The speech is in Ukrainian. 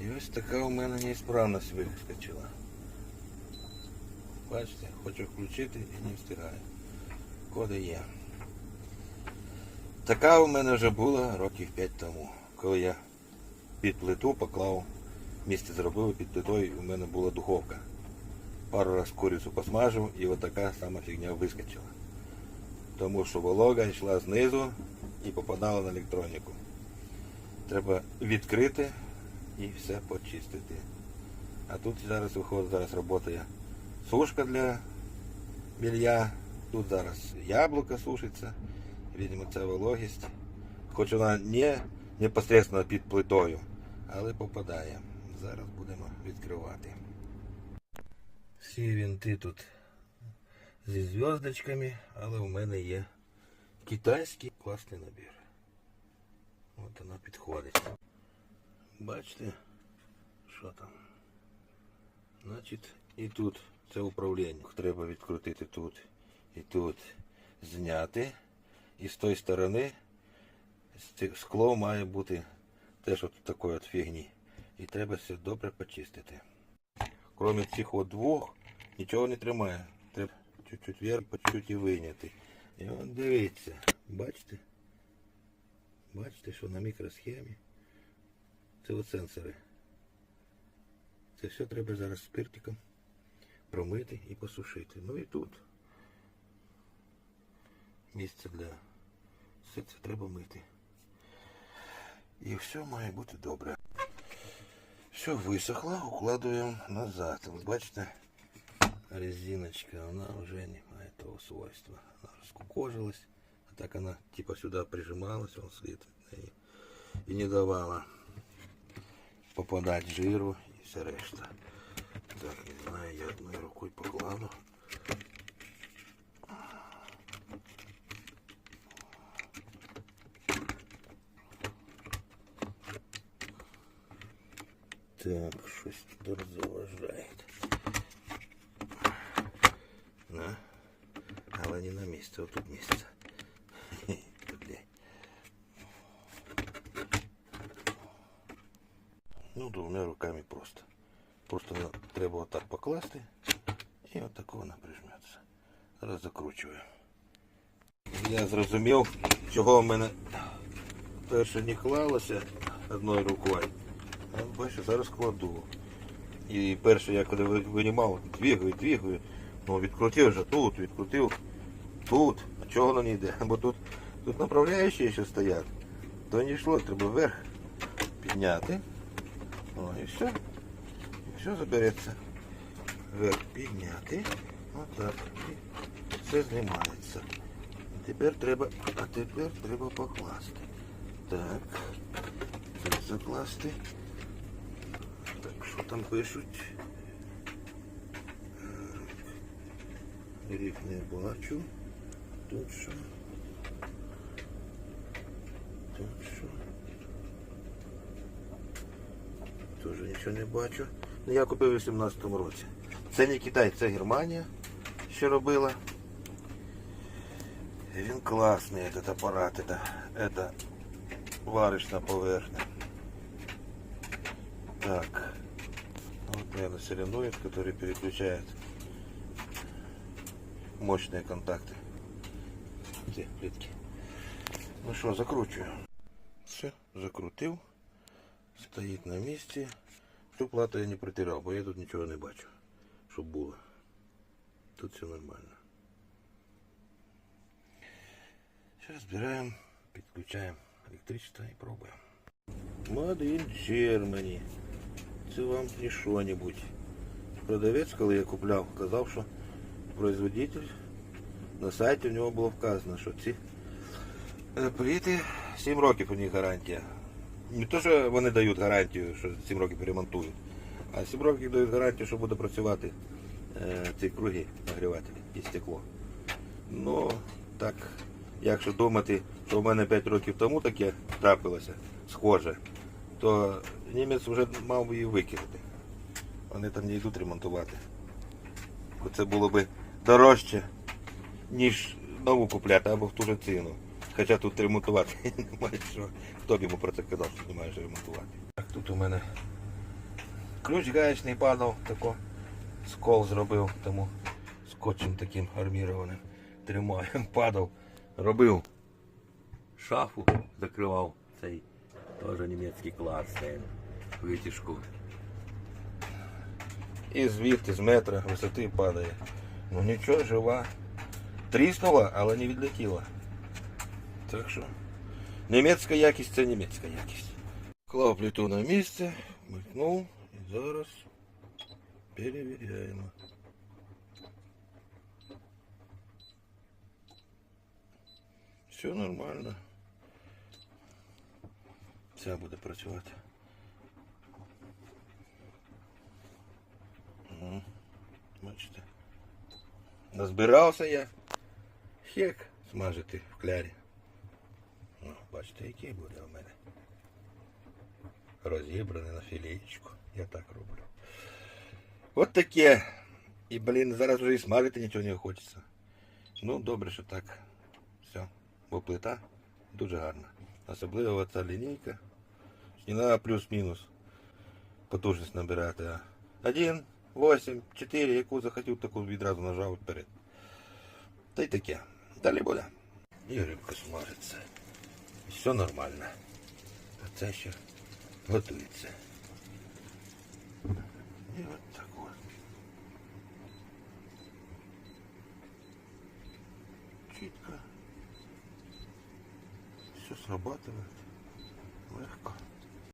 І ось така у мене неісправність вискочила. Бачите, хочу включити і не встигаю. Коди є. Така у мене вже була років 5 тому, коли я під плиту поклав, місце зробив під плитою у мене була духовка. Пару раз курицю посмажив і от така сама фігня вискочила. Тому що волога йшла знизу і попадала на електроніку. Треба відкрити і все почистити. А тут зараз виходить, зараз працює сушка для білья. Тут зараз яблуко сушиться. Видимо, це вологість. Хоч вона не непосередньо під плитою, але попадає. Зараз будемо відкривати. Всі вінти тут зі зв'язочками, але у мене є китайський класний набір. От вона підходить. Бачите, що там? Значить, і тут це управління. Треба відкрутити тут і тут зняти. І з тої сторони скло має бути теж от такої от фігні. І треба все добре почистити. Крім цих от двох, нічого не тримає. Треба чуть-чуть вверх, чуть-чуть і вийняти. І от дивіться, бачите? Бачите, що на мікросхемі це от сенсори. Це все треба зараз спиртиком промити і посушити. Ну і тут місце для все це треба мити. І все має бути добре. Все висохло, укладуємо назад. Ви бачите, резиночка, вона вже не має того свойства. Вона розкукожилась. А так она типа сюда прижималась, он слід від неї. І не давала попадать жиру і все решта. Так, не знаю, я одною рукою покладу. Так, щось тут заважає. На. Але не на місце, отут місце. Руками просто. Просто треба отак покласти і отак вона прижметься. Зараз закручую. Я зрозумів, чого в мене перше не клалося одною рукою. А бачу, зараз кладу. І перше, я коли винімав, двігаю, двігаю, ну відкрутив вже тут, відкрутив тут. А чого воно не йде? Бо тут, тут направляючі ще стоять. То не йшло, треба вверх підняти. О, і все. І все забереться. Вверх підняти. Отак. І все знімається. Тепер треба, а тепер треба покласти. Так. Це закласти. Так, що там пишуть? Рік не бачу. Тут що? Тут що? Теж нічого не бачу. Ну, я купив у 18-му році. Це не Китай, це Германія ще робила. Він класний, этот апарат, это, это варочна поверхня. Так. Вот, наверное, соленоид, который переключает мощные контакты. Где плитки? Ну що, закручую. Все, закрутив. Стоїть на місці. Цю плату я не протирав, бо я тут нічого не бачу, щоб було. Тут все нормально. Зараз збираємо, підключаємо електричество і пробуємо. Made in Germany. Це вам не що-небудь. Продавець, коли я купляв, казав, що производитель на сайті в нього було вказано, що ці е, плити 7 років у них гарантія. Не то, що вони дають гарантію, що 7 років ремонтують, а 7 років дають гарантію, що буде працювати е, ці круги нагрівателі і стекло. Ну, так, якщо думати, що в мене 5 років тому таке трапилося, схоже, то німець вже мав би її викинути. Вони там не йдуть ремонтувати. Бо Це було би дорожче, ніж нову купляти або в ту же ціну. Хоча тут ремонтувати немає що. Хто б йому про це казав, що немає що ремонтувати. Так, тут у мене ключ гаечний падав, тако скол зробив, тому скотчем таким армірованим тримаю. Падав, робив шафу, закривав цей теж німецький клас, витяжку. І звідти з метра висоти падає. Ну нічого, жива. Тріснула, але не відлетіла. Так що німецька якість це німецька якість. Клав плиту на місце, вмикнув і зараз перевіряємо. Все нормально. Ця буде працювати. Угу. Бачите. Назбирався я хек смажити в клярі. О, бачите, який буде у мене. Розібраний на філеєчку. Я так роблю. От таке. І, блін, зараз вже і смажити нічого не хочеться. Ну, добре, що так. Все. Бо плита дуже гарна. Особливо ця лінійка. Не треба плюс-мінус потужність набирати. 1, 8, 4, яку захотів, таку відразу нажав вперед. Та й таке. Далі буде. І рибка смажиться. Все нормально. А це ще готується. І от так от. Чітко. Все срабатывает.